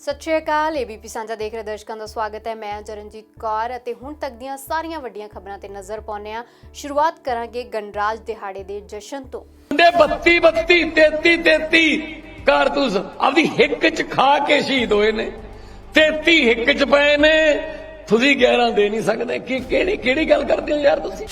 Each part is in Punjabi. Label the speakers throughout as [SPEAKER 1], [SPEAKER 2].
[SPEAKER 1] ਸਤਿ ਸ਼੍ਰੀ ਅਕਾਲ ਏਬੀਪੀ ਸਾਂਝਾ ਦੇਖ ਰਹੇ ਦਰਸ਼ਕਾਂ ਦਾ ਸਵਾਗਤ ਹੈ। ਮੈਂ ਚਰਨਜੀਤ ਕੌਰ ਅਤੇ ਹੁਣ ਤੱਕ ਦੀਆਂ ਸਾਰੀਆਂ ਵੱਡੀਆਂ ਖਬਰਾਂ ਤੇ ਨਜ਼ਰ ਪਾਉਂਦੇ ਹਾਂ। ਸ਼ੁਰੂਆਤ ਕਰਾਂਗੇ ਗਣਰਾਜ ਦਿਹਾੜੇ ਦੇ ਜਸ਼ਨ ਤੋਂ।
[SPEAKER 2] ਮੁੰਡੇ 32 32 33 33 ਕਾਰਤੂਸ ਆਪਦੀ ਹਿੱਕ ਚ ਖਾ ਕੇ ਸ਼ਹੀਦ ਹੋਏ ਨੇ। 33 ਹਿੱਕ ਚ ਪਏ ਨੇ। ਤੁਸੀਂ 11 ਦੇ ਨਹੀਂ ਸਕਦੇ। ਕਿ ਕਿਹੜੀ ਕਿਹੜੀ ਗੱਲ ਕਰਦੇ ਹੋ ਯਾਰ ਤੁਸੀਂ?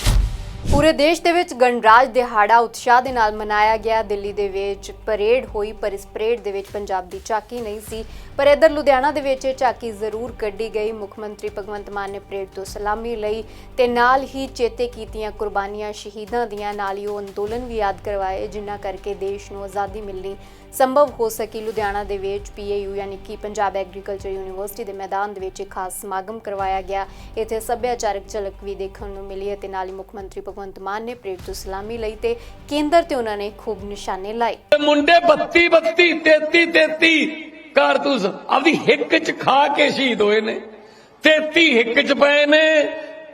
[SPEAKER 1] ਪੂਰੇ ਦੇਸ਼ ਦੇ ਵਿੱਚ ਗਣਰਾਜ ਦਿਹਾੜਾ ਉਤਸ਼ਾਹ ਦੇ ਨਾਲ ਮਨਾਇਆ ਗਿਆ। ਦਿੱਲੀ ਦੇ ਵਿੱਚ ਪਰੇਡ ਹੋਈ ਪਰ ਇਸ ਪਰੇਡ ਦੇ ਵਿੱਚ ਪੰਜਾਬ ਦੀ ਝਾਕੀ ਨਹੀਂ ਸੀ। ਪਰ ਇਧਰ ਲੁਧਿਆਣਾ ਦੇ ਵਿੱਚ ਇਹ ਝਾਕੀ ਜ਼ਰੂਰ ਕੱਢੀ ਗਈ। ਮੁੱਖ ਮੰਤਰੀ ਭਗਵੰਤ ਮਾਨ ਨੇ ਪਰੇਡ ਤੋਂ ਸਲਾਮੀ ਲਈ ਤੇ ਨਾਲ ਹੀ ਚੇਤੇ ਕੀਤੀਆਂ ਕੁਰਬਾਨੀਆਂ ਸ਼ਹੀਦਾਂ ਦੀਆਂ, ਨਾਲ ਹੀ ਉਹ ਅੰਦੋਲਨ ਵੀ ਯਾਦ ਕਰਵਾਏ, ਜਿਨ੍ਹਾਂ ਕਰਕੇ ਦੇਸ਼ ਨੂੰ ਆਜ਼ਾਦੀ ਮਿਲਣੀ ਸੰਭਵ ਹੋ ਸਕੀ। ਲੁਧਿਆਣਾ ਦੇ ਵਿੱਚ ਪੀਏਯੂ ਯਾਨੀ ਕਿ ਪੰਜਾਬ ਐਗਰੀਕਲਚਰ ਯੂਨੀਵਰਸਿਟੀ ਦੇ ਮੈਦਾਨ ਦੇ ਵਿੱਚ ਇੱਕ ਖਾਸ ਸਮਾਗਮ ਕਰਵਾਇਆ ਗਿਆ। ਇੱਥੇ ਸੱਭਿਆਚਾਰਕ ਝਲਕ ਵੀ ਦੇਖਣ ਨੂੰ ਮਿਲੀ ਅਤੇ ਨਾਲ ਹੀ ਮੁੱਖ ਮੰਤਰੀ ਭਗਵੰਤ ਮਾਨ ਨੇ ਪਰੇਡ ਤੋਂ ਸਲਾਮੀ ਲਈ ਤੇ ਕੇਂਦਰ ਤੇ ਉਹਨਾਂ ਨੇ ਖੂਬ ਨਿਸ਼ਾਨੇ ਲਾਏ।
[SPEAKER 2] ਮੁੰਡੇ 32 32 33 33 ਕਾਰਤੂਸ ਆਪਦੀ ਹਿੱਕ ਚ ਖਾ ਕੇ ਸ਼ਹੀਦ ਹੋਏ ਨੇ 33 ਹਿੱਕ ਚ ਪਏ ਨੇ।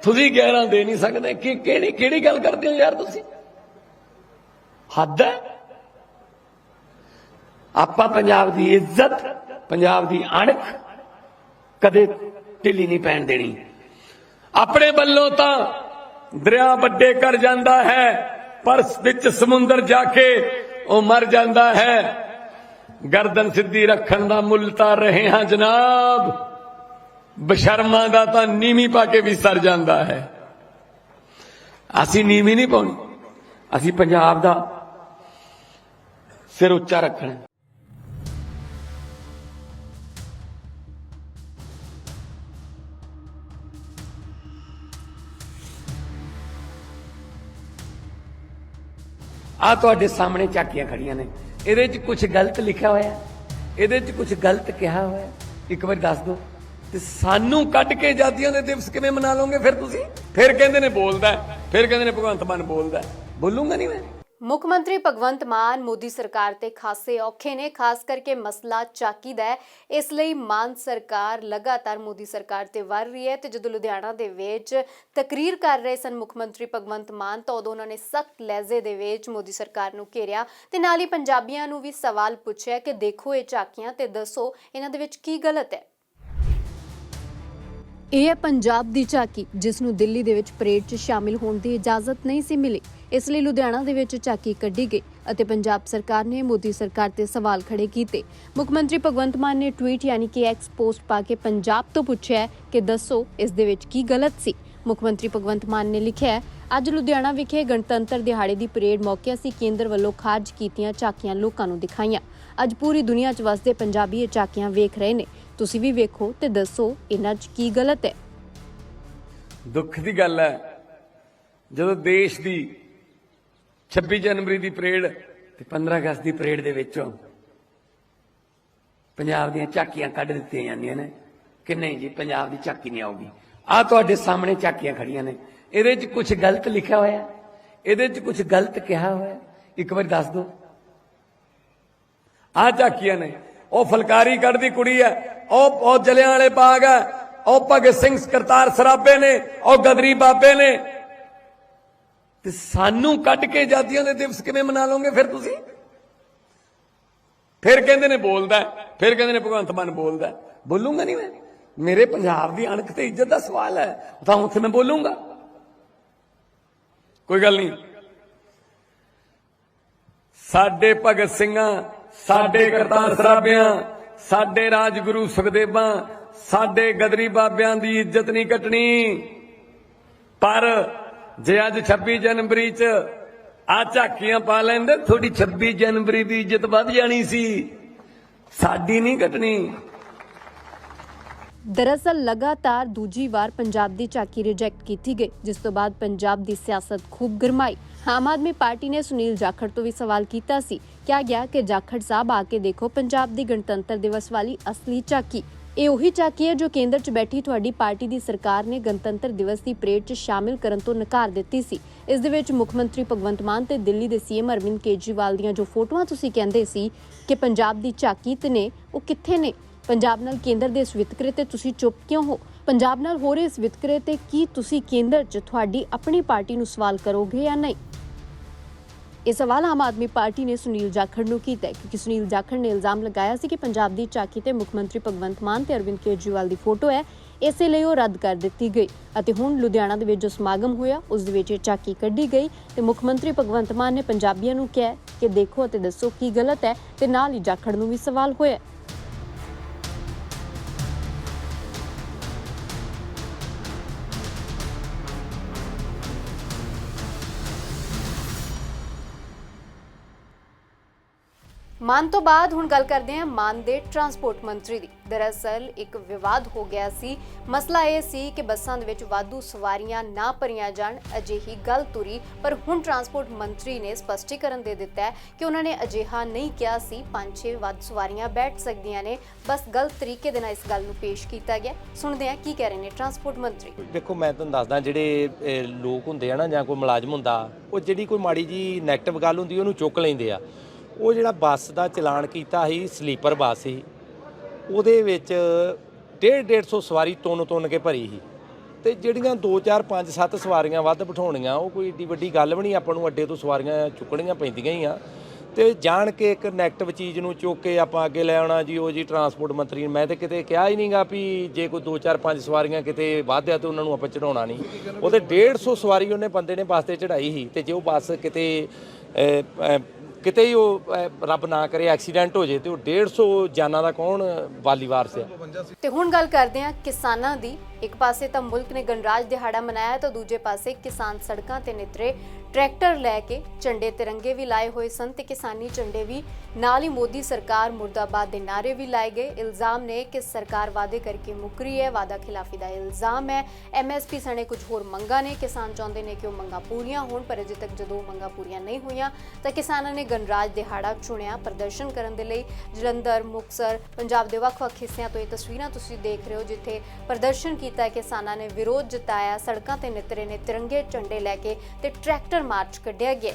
[SPEAKER 2] ਤੁਸੀਂ 11 ਦੇ ਨਹੀਂ ਸਕਦੇ। ਕਿ ਕਿਹੜੀ ਕਿਹੜੀ ਗੱਲ ਕਰਦੇ ਹੋ ਯਾਰ ਤੁਸੀਂ? ਹੱਦ ਹੈ? ਆਪਾਂ ਪੰਜਾਬ ਦੀ ਇੱਜ਼ਤ, ਪੰਜਾਬ ਦੀ ਅਣਖ ਕਦੇ ਢਿੱਲੀ ਨਹੀਂ ਪੈਣ ਦੇਣੀ। ਆਪਣੇ ਵੱਲੋਂ ਤਾਂ ਦਰਿਆ ਵੱਡੇ ਕਰ ਜਾਂਦਾ ਹੈ ਪਰ ਵਿੱਚ ਸਮੁੰਦਰ ਜਾ ਕੇ ਉਹ ਮਰ ਜਾਂਦਾ ਹੈ। ਗਰਦਨ ਸਿੱਧੀ ਰੱਖਣ ਦਾ ਮੁੱਲ ਤਾਂ ਰਹੇ ਹਾਂ ਜਨਾਬ। ਬਸ਼ਰਮਾਂ ਦਾ ਤਾਂ ਨੀਵੀਂ ਪਾ ਕੇ ਵੀ ਸਰ ਜਾਂਦਾ ਹੈ। ਅਸੀਂ ਨੀਵੀਂ ਨਹੀਂ ਪਾਉਣੀ। ਅਸੀਂ ਪੰਜਾਬ ਦਾ ਸਿਰ ਉੱਚਾ ਰੱਖਣਾ। ਆ ਤੁਹਾਡੇ ਸਾਹਮਣੇ ਝਾਕੀਆਂ ਖੜੀਆਂ ਨੇ। ਇਹਦੇ 'ਚ ਕੁਝ ਗਲਤ ਲਿਖਿਆ ਹੋਇਆ ਇਹਦੇ 'ਚ ਕੁਝ ਗਲਤ ਕਿਹਾ ਹੋਇਆ ਇੱਕ ਵਾਰੀ ਦੱਸ ਦਿਓ। ਤੇ ਸਾਨੂੰ ਕੱਢ ਕੇ ਆਜ਼ਾਦੀਆਂ ਦੇ ਦਿਵਸ ਕਿਵੇਂ ਮਨਾ ਲਓਗੇ ਫਿਰ ਤੁਸੀਂ? ਫਿਰ ਕਹਿੰਦੇ ਨੇ ਬੋਲਦਾ ਫਿਰ ਕਹਿੰਦੇ ਨੇ ਭਗਵੰਤ ਮਾਨ ਬੋਲਦਾ ਹੈ। ਬੋਲੂੰਗਾ ਨਹੀਂ ਮੈਂ?
[SPEAKER 1] ਮੁੱਖ ਮੰਤਰੀ ਭਗਵੰਤ ਮਾਨ ਮੋਦੀ ਸਰਕਾਰ ਤੇ ਖਾਸੇ ਔਖੇ ਨੇ, ਖਾਸ ਕਰਕੇ ਮਸਲਾ ਚਾਕੀ ਦਾ ਹੈ। ਇਸ ਲਈ ਮਾਨ ਸਰਕਾਰ ਲਗਾਤਾਰ ਮੋਦੀ ਸਰਕਾਰ ਤੇ ਵਰ ਰਹੀ ਹੈ ਤੇ ਜਦੋਂ ਲੁਧਿਆਣਾ ਦੇ ਵਿੱਚ ਤਕਰੀਰ ਕਰ ਰਹੇ ਸਨ ਮੁੱਖ ਮੰਤਰੀ ਭਗਵੰਤ ਮਾਨ, ਤਾਂ ਉਦੋਂ ਉਹਨਾਂ ਨੇ ਸਖਤ ਲਹਿਜ਼ੇ ਦੇ ਵਿੱਚ ਮੋਦੀ ਸਰਕਾਰ ਨੂੰ ਘੇਰਿਆ ਤੇ ਨਾਲ ਹੀ ਪੰਜਾਬੀਆਂ ਨੂੰ ਵੀ ਸਵਾਲ ਪੁੱਛਿਆ ਕਿ ਦੇਖੋ ਇਹ ਝਾਕੀਆਂ ਤੇ ਦੱਸੋ ਇਹਨਾਂ ਦੇ ਵਿੱਚ ਕੀ ਗਲਤ ਹੈ। ਇਹ ਹੈ ਪੰਜਾਬ ਦੀ ਝਾਕੀ, ਜਿਸ ਨੂੰ ਦਿੱਲੀ ਦੇ ਵਿੱਚ ਪਰੇਡ 'ਚ ਸ਼ਾਮਿਲ ਹੋਣ ਦੀ ਇਜਾਜ਼ਤ ਨਹੀਂ ਸੀ ਮਿਲੀ। ਇਸ ਲਈ ਲੁਧਿਆਣਾ ਦੇ ਵਿੱਚ ਝਾਕੀ ਕੱਢੀ ਗਈ ਅਤੇ ਪੰਜਾਬ ਸਰਕਾਰ ਨੇ ਮੋਦੀ ਸਰਕਾਰ ਤੇ ਸਵਾਲ ਖੜੇ ਕੀਤੇ। ਮੁੱਖ ਮੰਤਰੀ ਭਗਵੰਤ ਮਾਨ ਨੇ ਟਵੀਟ ਯਾਨੀ ਕਿ ਐਕਸ ਪੋਸਟ ਪਾ ਕੇ ਪੰਜਾਬ ਤੋਂ ਪੁੱਛਿਆ ਕਿ ਦੱਸੋ ਇਸ ਦੇ ਵਿੱਚ ਕੀ ਗਲਤ ਸੀ। ਮੁੱਖ ਮੰਤਰੀ ਭਗਵੰਤ ਮਾਨ ਨੇ ਲਿਖਿਆ ਅੱਜ ਲੁਧਿਆਣਾ ਵਿਖੇ ਗਣਤੰਤਰ ਦਿਹਾੜੇ ਦੀ ਪਰੇਡ ਮੌਕੇ ਅਸੀਂ ਕੇਂਦਰ ਵੱਲੋਂ ਖਾਰਜ ਕੀਤੀਆਂ ਝਾਕੀਆਂ ਲੋਕਾਂ ਨੂੰ ਦਿਖਾਈਆਂ। ਅੱਜ ਪੂਰੀ ਦੁਨੀਆ 'ਚ ਵਸਦੇ ਪੰਜਾਬੀ ਇਹ ਝਾਕੀਆਂ ਵੇਖ ਰਹੇ ਨੇ। ਤੁਸੀਂ ਵੀ ਵੇਖੋ ਤੇ ਦੱਸੋ ਇਹਨਾਂ 'ਚ ਕੀ ਗਲਤ ਹੈ।
[SPEAKER 2] ਦੁੱਖ ਦੀ ਗੱਲ ਹੈ, ਜਦੋਂ ਦੇਸ਼ ਦੀ 26 ਜਨਵਰੀ ਦੀ ਪਰੇਡ ਤੇ 15 ਅਗਸਤ ਦੀ ਪਰੇਡ ਦੇ ਵਿੱਚੋਂ ਪੰਜਾਬ ਦੀਆਂ ਝਾਕੀਆਂ ਕੱਢ ਦਿੱਤੀਆਂ ਜਾਂਦੀਆਂ ਨੇ। ਕਿ ਨਹੀਂ ਜੀ, ਪੰਜਾਬ ਦੀ ਝਾਕੀ ਨਹੀਂ ਆਉਗੀ ਆ ਤੁਹਾਡੇ ਸਾਹਮਣੇ ਝਾਕੀਆਂ ਖੜੀਆਂ ਨੇ। ਇਹਦੇ 'ਚ ਕੁਝ ਗਲਤ ਲਿਖਿਆ ਹੋਇਆ ਇਹਦੇ 'ਚ ਕੁਝ ਗਲਤ ਕਿਹਾ ਹੋਇਆ ਇੱਕ ਵਾਰੀ ਦੱਸ ਦਿਓ। ਆ ਝਾਕੀਆਂ ਨੇ। ਉਹ ਫਲਕਾਰੀ ਕੱਢਦੀ ਕੁੜੀ ਹੈ ਉਹ ਉਹ ਜਲਿਆਂ ਵਾਲੇ ਬਾਗ ਹੈ ਉਹ ਭਗਤ ਸਿੰਘ ਕਰਤਾਰ ਸਰਾਬੇ ਨੇ। ਉਹ ਗਦਰੀ ਬਾਬੇ ਨੇ। ਤੇ ਸਾਨੂੰ ਕੱਢ ਕੇ ਆਜ਼ਾਦੀਆਂ ਦੇ ਦਿਵਸ ਕਿਵੇਂ ਮਨਾ ਲਓਗੇ ਫਿਰ ਤੁਸੀਂ? ਫਿਰ ਕਹਿੰਦੇ ਨੇ ਬੋਲਦਾ ਫਿਰ ਕਹਿੰਦੇ ਨੇ ਭਗਵੰਤ ਮਾਨ ਬੋਲਦਾ ਬੋਲੂਗਾ ਬੋਲੂੰਗਾ ਨਹੀਂ ਮੈਂ? ਮੇਰੇ ਪੰਜਾਬ ਦੀ ਅਣਖ ਤੇ ਇੱਜ਼ਤ ਦਾ ਸਵਾਲ ਹੈ ਤਾਂ ਉੱਥੇ ਮੈਂ ਬੋਲੂੰਗਾ। ਕੋਈ ਗੱਲ ਨਹੀਂ। ਸਾਡੇ ਭਗਤ ਸਿੰਘਾਂ ਸਾਡੇ ਕਰਤਾਰ ਸਰਾਬਿਆਂ ਸਾਡੇ ਰਾਜਗੁਰੂ ਸੁਖਦੇਵਾਂ, ਸਾਡੇ ਗਦਰੀ ਬਾਬਿਆਂ ਦੀ ਇੱਜ਼ਤ ਨਹੀਂ ਕੱਟਣੀ। ਪਰ ਜੇ ਅੱਜ 26 ਜਨਵਰੀ 'ਚ ਆ ਝਾਕੀਆਂ ਪਾ ਲੈਂਦੇ ਥੋੜੀ 26 ਜਨਵਰੀ ਦੀ ਇੱਜ਼ਤ ਵੱਧ ਜਾਣੀ ਸੀ। ਸਾਡੀ ਨਹੀਂ ਕੱਟਣੀ।
[SPEAKER 1] ਦਰਅਸਲ ਲਗਾਤਾਰ ਦੂਜੀ ਵਾਰ ਪੰਜਾਬ ਦੀ ਝਾਕੀ ਰਿਜੈਕਟ ਕੀਤੀ ਗਈ, ਜਿਸ ਤੋਂ ਬਾਅਦ ਪੰਜਾਬ ਦੀ ਸਿਆਸਤ ਖੂਬ ਗਰਮਾਈ। ਆਮ ਆਦਮੀ ਪਾਰਟੀ ਨੇ ਸੁਨੀਲ ਜਾਖੜ ਤੋਂ ਵੀ ਸਵਾਲ ਕੀਤਾ ਸੀ। ਕਿਹਾ ਗਿਆ ਕਿ ਜਾਖੜ ਸਾਹਿਬ ਆ ਕੇ ਦੇਖੋ, ਪੰਜਾਬ ਦੀ ਗਣਤੰਤਰ ਦਿਵਸ ਵਾਲੀ ਅਸਲੀ ਝਾਕੀ ਇਹ ਉਹੀ ਝਾਕੀ ਹੈ ਜੋ ਕੇਂਦਰ 'ਚ ਬੈਠੀ ਤੁਹਾਡੀ ਪਾਰਟੀ ਦੀ ਸਰਕਾਰ ਨੇ ਗਣਤੰਤਰ ਦਿਵਸ ਦੀ ਪਰੇਡ 'ਚ ਸ਼ਾਮਿਲ ਕਰਨ ਤੋਂ ਨਕਾਰ ਦਿੱਤੀ ਸੀ। ਇਸ ਦੇ ਵਿੱਚ ਮੁੱਖ ਮੰਤਰੀ ਭਗਵੰਤ ਮਾਨ ਤੇ ਦਿੱਲੀ ਦੇ ਸੀਐਮ ਅਰਵਿੰਦ ਕੇਜਰੀਵਾਲ ਦੀਆਂ ਜੋ ਫੋਟੋਆਂ ਤੁਸੀਂ ਕਹਿੰਦੇ ਸੀ ਕਿ ਪੰਜਾਬ ਦੀ ਝਾਕੀ ਤੇ ਨੇ, ਉਹ ਕਿੱਥੇ ਨੇ? ਪੰਜਾਬ ਨਾਲ ਕੇਂਦਰ ਦੇ ਇਸ ਵਿਤਕਰੇ ਤੇ ਤੁਸੀਂ ਚੁੱਪ ਕਿਉਂ ਹੋ? ਪੰਜਾਬ ਨਾਲ ਹੋ ਰਹੇ ਇਸ ਵਿਤਕਰੇ ਤੇ ਕੀ ਤੁਸੀਂ ਕੇਂਦਰ 'ਚ ਤੁਹਾਡੀ ਆਪਣੀ ਪਾਰਟੀ ਨੂੰ ਸਵਾਲ ਕਰੋਗੇ ਜਾਂ ਨਹੀਂ? ਇਹ ਸਵਾਲ ਆਮ ਆਦਮੀ ਪਾਰਟੀ ਨੇ ਸੁਨੀਲ ਜਾਖੜ ਨੂੰ ਕੀਤਾ ਹੈ, ਕਿਉਂਕਿ ਸੁਨੀਲ ਜਾਖੜ ਨੇ ਇਲਜ਼ਾਮ ਲਗਾਇਆ ਸੀ ਕਿ ਪੰਜਾਬ ਦੀ ਚਾਕੀ ਤੇ ਮੁੱਖ ਮੰਤਰੀ ਭਗਵੰਤ ਮਾਨ ਤੇ ਅਰਵਿੰਦ ਕੇਜਰੀਵਾਲ ਦੀ ਫੋਟੋ ਹੈ, ਇਸੇ ਲਈ ਉਹ ਰੱਦ ਕਰ ਦਿੱਤੀ ਗਈ ਅਤੇ ਹੁਣ ਲੁਧਿਆਣਾ ਦੇ ਵਿੱਚ ਜੋ ਸਮਾਗਮ ਹੋਇਆ, ਉਸ ਦੇ ਵਿੱਚ ਇਹ ਚਾਕੀ ਕੱਢੀ ਗਈ ਤੇ ਮੁੱਖ ਮੰਤਰੀ ਭਗਵੰਤ ਮਾਨ ਨੇ ਪੰਜਾਬੀਆਂ ਨੂੰ ਕਿਹਾ ਕਿ ਦੇਖੋ ਅਤੇ ਦੱਸੋ ਕੀ ਗਲਤ ਹੈ ਤੇ ਨਾਲ ਹੀ ਜਾਖੜ ਨੂੰ ਵੀ ਸਵਾਲ ਹੋਇਆ ਮਾਨ ਤੋਂ ਬਾਅਦ ਹੁਣ ਗੱਲ ਕਰਦੇ ਹਾਂ ਮਾਨ ਦੇ ਟਰਾਂਸਪੋਰਟ ਮੰਤਰੀ ਦੀ। ਦਰਅਸਲ ਇੱਕ ਵਿਵਾਦ ਹੋ ਗਿਆ ਸੀ। ਮਸਲਾ ਇਹ ਸੀ ਕਿ ਬੱਸਾਂ ਦੇ ਵਿੱਚ ਵਾਧੂ ਸਵਾਰੀਆਂ ਨਾ ਭਰੀਆਂ ਜਾਣ, ਅਜਿਹੀ ਗੱਲ ਤੁਰੀ, ਪਰ ਹੁਣ ਟਰਾਂਸਪੋਰਟ ਮੰਤਰੀ ਨੇ ਸਪਸ਼ਟੀਕਰਨ ਦੇ ਦਿੱਤਾ ਹੈ ਕਿ ਉਹਨਾਂ ਨੇ ਅਜਿਹਾ ਨਹੀਂ ਕਿਹਾ ਸੀ। ਪੰਜ ਛੇ ਵੱਧ ਸਵਾਰੀਆਂ ਬੈਠ ਸਕਦੀਆਂ ਨੇ। ਬਸ ਗਲਤ ਤਰੀਕੇ ਦੇ ਨਾਲ ਇਸ ਗੱਲ ਨੂੰ ਪੇਸ਼ ਕੀਤਾ ਗਿਆ। ਸੁਣਦੇ ਹਾਂ ਕੀ ਕਹਿ ਰਹੇ ਨੇ ਟਰਾਂਸਪੋਰਟ ਮੰਤਰੀ।
[SPEAKER 3] ਦੇਖੋ, ਮੈਂ ਤੁਹਾਨੂੰ ਦੱਸਦਾ, ਜਿਹੜੇ ਲੋਕ ਹੁੰਦੇ ਆ ਨਾ ਜਾਂ ਕੋਈ ਮੁਲਾਜ਼ਮ ਹੁੰਦਾ, ਉਹ ਜਿਹੜੀ ਕੋਈ ਮਾੜੀ ਜੀ ਨੈਗੇਟਿਵ ਗੱਲ ਹੁੰਦੀ, ਉਹਨੂੰ ਚੁੱਕ ਲੈਂਦੇ ਆ। ਉਹ ਜਿਹੜਾ ਬੱਸ ਦਾ ਚਲਾਨ ਕੀਤਾ ਸੀ, ਸਲੀਪਰ ਬੱਸ ਸੀ, ਉਹਦੇ ਵਿੱਚ 1.5 150 ਸਵਾਰੀ ਤੁੰਨ ਤੁੰਨ ਕੇ ਭਰੀ ਸੀ। ਤੇ ਜਿਹੜੀਆਂ 2 4 5 7 ਸਵਾਰੀਆਂ ਵੱਧ ਬਿਠਾਉਣੀਆਂ, ਉਹ ਕੋਈ ਏਡੀ ਵੱਡੀ ਗੱਲ ਵੀ ਨਹੀਂ, ਆਪਾਂ ਨੂੰ ਅੱਡੇ ਤੋਂ ਸਵਾਰੀਆਂ ਚੁੱਕਣੀਆਂ ਪੈਂਦੀਆਂ ਹੀ ਆ। ਤੇ ਜਾਣ ਕੇ ਇੱਕ ਨੈਗੇਟਿਵ ਚੀਜ਼ ਨੂੰ ਚੁੱਕ ਕੇ ਆਪਾਂ ਅੱਗੇ ਲੈ ਆਉਣਾ ਜੀ, ਉਹ ਜੀ ਟਰਾਂਸਪੋਰਟ ਮੰਤਰੀ ਨੇ, ਮੈਂ ਤੇ ਕਿਤੇ ਕਿਹਾ ਹੀ ਨਹੀਂਗਾ ਵੀ ਜੇ ਕੋਈ 2 4 5 ਸਵਾਰੀਆਂ ਕਿਤੇ ਵੱਧ ਆ ਤੇ ਉਹਨਾਂ ਨੂੰ ਆਪਾਂ ਚੜਾਉਣਾ ਨਹੀਂ। ਉਹਦੇ 150 ਸਵਾਰੀ ਉਹਨੇ ਬੰਦੇ ਨੇ ਬੱਸ ਤੇ ਚੜਾਈ ਸੀ, ਤੇ ਜੇ ਉਹ ਬੱਸ ਕਿਤੇ ਕਿਤੇ ਹੀ ਉਹ ਅਹ, ਰੱਬ ਨਾ ਕਰੇ ਐਕਸੀਡੈਂਟ ਹੋ ਜੇ ਤੇ ਉਹ 150 ਜਾਨਾਂ ਦਾ ਕੌਣ ਵਾਲੀ ਵਾਰਸ ਆ
[SPEAKER 1] ਤੇ ਹੁਣ ਗੱਲ ਕਰਦੇ ਹਾਂ ਕਿਸਾਨਾਂ ਦੀ ਇੱਕ ਪਾਸੇ ਤਾਂ ਮੁਲਕ ਨੇ ਗਣਰਾਜ ਦਿਹਾੜਾ ਮਨਾਇਆ ਤਾਂ ਦੂਜੇ ਪਾਸੇ ਕਿਸਾਨ ਸੜਕਾਂ ਤੇ ਨਿਤਰੇ ਟਰੈਕਟਰ ਲੈ ਕੇ ਝੰਡੇ ਤਿਰੰਗੇ ਵੀ ਲਾਏ ਹੋਏ ਸਨ ਤੇ ਕਿਸਾਨੀ ਝੰਡੇ ਵੀ ਨਾਲ ਹੀ ਮੋਦੀ ਸਰਕਾਰ ਮੁਰਦਾਬਾਦ ਦੇ ਨਾਰੇ ਵੀ ਲਾਏ ਗਏ। ਇਲਜ਼ਾਮ ਨੇ ਕਿ ਸਰਕਾਰ ਵਾਅਦੇ ਕਰਕੇ ਮੁਕਰੀ ਹੈ। ਵਾਅਦਾ ਖਿਲਾਫੀ ਦਾ ਇਲਜ਼ਾਮ ਹੈ। ਐਮਐਸਪੀ ਸਣੇ ਕੁਝ ਹੋਰ ਮੰਗਾਂ ਨੇ। ਕਿਸਾਨ ਚਾਹੁੰਦੇ ਨੇ ਕਿ ਉਹ ਮੰਗਾਂ ਪੂਰੀਆਂ ਹੋਣ, ਪਰ ਅਜੇ ਤੱਕ ਜਦੋਂ ਉਹ ਮੰਗਾਂ ਪੂਰੀਆਂ ਨਹੀਂ ਹੋਈਆਂ ਤਾਂ ਕਿਸਾਨਾਂ ਨੇ ਗਣਰਾਜ ਦਿਹਾੜਾ ਚੁਣਿਆ ਪ੍ਰਦਰਸ਼ਨ ਕਰਨ ਦੇ ਲਈ। ਜਲੰਧਰ ਮੁਕਸਰ ਪੰਜਾਬ ਦੇ ਵੱਖ-ਵੱਖ ਹਿੱਸਿਆਂ ਤੋਂ ਇਹ ਤਸਵੀਰਾਂ ਤੁਸੀਂ ਦੇਖ ਰਹੇ ਹੋ, ਜਿੱਥੇ ਪ੍ਰਦਰਸ਼ਨ ਕੀਤਾ ਕਿਸਾਨਾਂ ਨੇ ਵਿਰੋਧ ਜਤਾਇਆ, ਸੜਕਾਂ ਤੇ ਨਿਤਰੇ ਨੇ ਤਿਰੰਗੇ ਝੰਡੇ ਲੈ ਕੇ ਤੇ ਟਰੈਕਟਰ ਮਾਰਚ ਕੱਢਿਆ ਗਿਆ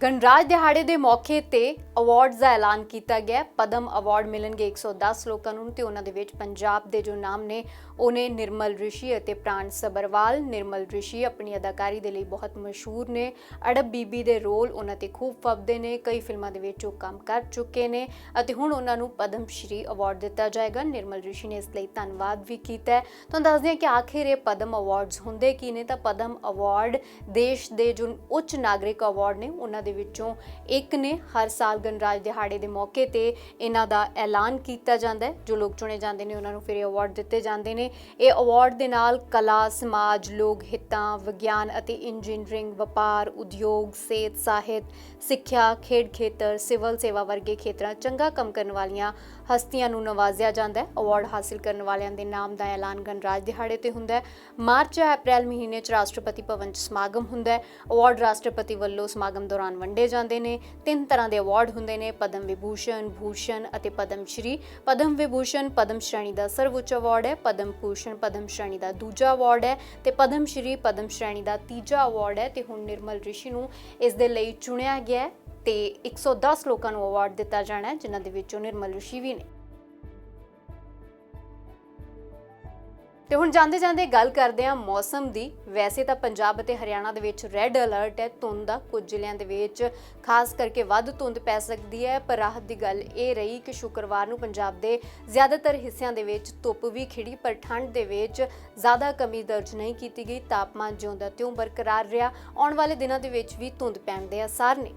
[SPEAKER 1] ਗਣਰਾਜ ਦਿਹਾੜੇ ਦੇ ਮੌਕੇ ਤੇ ਅਵਾਰਡਸ ਦਾ ਐਲਾਨ ਕੀਤਾ ਗਿਆ। ਪਦਮ ਅਵਾਰਡ ਮਿਲਣਗੇ 110 ਲੋਕਾਂ ਨੂੰ ਤੇ ਉਹਨਾਂ ਦੇ ਵਿੱਚ ਪੰਜਾਬ ਦੇ ਜੋ ਨਾਮ ਨੇ ਉਹਨੇ ਨਿਰਮਲ ਰਿਸ਼ੀ ਅਤੇ ਪ੍ਰਾਣ ਸਬਰਵਾਲ ਨਿਰਮਲ ਰਿਸ਼ੀ ਆਪਣੀ ਅਦਾਕਾਰੀ ਦੇ ਲਈ ਬਹੁਤ ਮਸ਼ਹੂਰ ਨੇ। ਅੜਬ ਬੀਬੀ ਦੇ ਰੋਲ ਉਹਨਾਂ ਤੇ ਖੂਬ ਫੱਬਦੇ ਨੇ। ਕਈ ਫਿਲਮਾਂ ਦੇ ਵਿੱਚ ਉਹ ਕੰਮ ਕਰ ਚੁੱਕੇ ਨੇ ਅਤੇ ਹੁਣ ਉਹਨਾਂ ਨੂੰ ਪਦਮ ਸ਼੍ਰੀ ਅਵਾਰਡ ਦਿੱਤਾ ਜਾਏਗਾ। ਨਿਰਮਲ ਰਿਸ਼ੀ ਨੇ ਇਸ ਲਈ ਧੰਨਵਾਦ ਵੀ ਕੀਤਾ ਹੈ। ਤੁਹਾਨੂੰ ਦੱਸਦੇ ਹਾਂ ਕਿ ਆਖਿਰ ਇਹ ਪਦਮ ਅਵਾਰਡਸ ਹੁੰਦੇ ਕੀ ਨੇ? ਤਾਂ ਪਦਮ ਅਵਾਰਡ ਦੇਸ਼ ਦੇ ਜੋ ਉੱਚ ਨਾਗਰਿਕ ਅਵਾਰਡ ਨੇ, ਉਹਨਾਂ ਦੇ ਵਿੱਚੋਂ ਇੱਕ ਨੇ। ਹਰ ਸਾਲ ਗਣਰਾਜ ਦਿਹਾੜੇ ਦੇ ਮੌਕੇ ਤੇ ਇਹਨਾਂ ਦਾ ਐਲਾਨ ਕੀਤਾ ਜਾਂਦਾ ਹੈ। ਜੋ ਲੋਕ ਚੁਣੇ ਜਾਂਦੇ ਨੇ, ਉਹਨਾਂ ਨੂੰ ਫਿਰ ਇਹ ਅਵਾਰਡ ਦਿੱਤੇ ਜਾਂਦੇ ਨੇ। ਇਹ ਅਵਾਰਡ ਦੇ ਨਾਲ ਕਲਾ, ਸਮਾਜ, ਲੋਕ ਹਿੱਤਾਂ, ਵਿਗਿਆਨ ਅਤੇ ਇੰਜੀਨੀਅਰਿੰਗ ਵਪਾਰ, ਉਦਯੋਗ, ਸਿਹਤ, ਸਾਹਿਤ, ਸਿੱਖਿਆ, ਖੇਡ ਖੇਤਰ, ਸਿਵਲ ਸੇਵਾ ਵਰਗੇ ਖੇਤਰਾਂ ਚੰਗਾ ਕੰਮ ਕਰਨ ਵਾਲੀਆਂ ਹਸਤੀਆਂ ਨੂੰ ਨਵਾਜ਼ਿਆ ਜਾਂਦਾ ਹੈ। ਅਵਾਰਡ ਹਾਸਿਲ ਕਰਨ ਵਾਲਿਆਂ ਦੇ ਨਾਮ ਦਾ ਐਲਾਨ ਗਣਰਾਜ ਦਿਹਾੜੇ ਤੇ ਹੁੰਦਾ ਹੈ। ਮਾਰਚ ਜਾਂ ਅਪ੍ਰੈਲ ਮਹੀਨੇ 'ਚ ਰਾਸ਼ਟਰਪਤੀ ਭਵਨ 'ਚ ਸਮਾਗਮ ਹੁੰਦਾ ਹੈ। ਅਵਾਰਡ ਰਾਸ਼ਟਰਪਤੀ ਵੱਲੋਂ ਸਮਾਗਮ ਦੌਰਾਨ ਵੰਡੇ ਜਾਂਦੇ ਨੇ। ਤਿੰਨ ਤਰ੍ਹਾਂ ਦੇ ਅਵਾਰਡ ਹੁੰਦੇ ਨੇ। ਪਦਮ ਵਿਭੂਸ਼ਣ, ਭੂਸ਼ਣ ਅਤੇ ਪਦਮ ਸ਼੍ਰੀ। ਪਦਮ ਵਿਭੂਸ਼ਣ, ਪਦਮ ਸ਼੍ਰੇਣੀ ਦਾ ਸਰਵਉੱਚ ਅਵਾਰਡ ਹੈ। ਪਦਮ ਭੂਸ਼ਣ, ਪਦਮ ਸ਼੍ਰੇਣੀ ਦਾ ਦੂਜਾ ਅਵਾਰਡ ਹੈ ਤੇ ਪਦਮ ਸ਼੍ਰੀ, ਪਦਮ ਸ਼੍ਰੇਣੀ ਦਾ ਤੀਜਾ ਅਵਾਰਡ ਹੈ ਤੇ ਹੁਣ ਨਿਰਮਲ ਰਿਸ਼ੀ ਨੂੰ ਇਸ ਦੇ ਲਈ ਚੁਣਿਆ ਗਿਆ ਹੈ। ਤੇ 110 ਲੋਕਾਂ ਨੂੰ ਅਵਾਰਡ ਦਿੱਤਾ ਜਾਣਾ ਹੈ, ਜਿਨ੍ਹਾਂ ਦੇ ਵਿੱਚੋਂ ਨਿਰਮਲ ਰਿਸ਼ੀ ਵੀ ਨੇ। ਤੇ ਹੁਣ ਜਾਂਦੇ ਜਾਂਦੇ ਗੱਲ ਕਰਦੇ ਹਾਂ ਮੌਸਮ ਦੀ। ਵੈਸੇ ਤਾਂ ਪੰਜਾਬ ਅਤੇ ਹਰਿਆਣਾ ਦੇ ਵਿੱਚ ਰੈੱਡ ਅਲਰਟ ਹੈ, ਧੁੰਦ ਦਾ ਕੁਝ ਜ਼ਿਲ੍ਹਿਆਂ ਦੇ ਵਿੱਚ ਖਾਸ ਕਰਕੇ ਵੱਧ ਧੁੰਦ ਪੈ ਸਕਦੀ ਹੈ, ਪਰ ਰਾਹਤ ਦੀ ਗੱਲ ਇਹ ਰਹੀ ਕਿ ਸ਼ੁੱਕਰਵਾਰ ਨੂੰ ਪੰਜਾਬ ਦੇ ਜ਼ਿਆਦਾਤਰ ਹਿੱਸਿਆਂ ਦੇ ਵਿੱਚ ਧੁੱਪ ਵੀ ਖਿੜੀ, ਪਰ ਠੰਡ ਦੇ ਵਿੱਚ ਜ਼ਿਆਦਾ ਕਮੀ ਦਰਜ ਨਹੀਂ ਕੀਤੀ ਗਈ। ਤਾਪਮਾਨ ਜਿਉਂ ਦਾ ਤਿਉਂ ਬਰਕਰਾਰ ਰਿਹਾ। ਆਉਣ ਵਾਲੇ ਦਿਨਾਂ ਦੇ ਵਿੱਚ ਵੀ ਧੁੰਦ ਪੈਣ ਦੇ ਆਸਾਰ ਨੇ।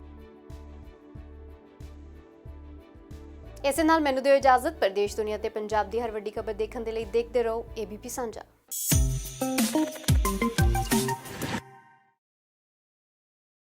[SPEAKER 1] ਇਸੇ ਨਾਲ ਮੈਨੂੰ ਦਿਓ ਇਜਾਜ਼ਤ, ਪ੍ਰਦੇਸ਼ ਦੁਨੀਆ ਤੇ ਪੰਜਾਬ ਦੀ ਹਰ ਵੱਡੀ ਖਬਰ ਦੇਖਣ ਦੇ ਲਈ ਦੇਖਦੇ ਰਹੋ ABP ਸਾਂਝਾ।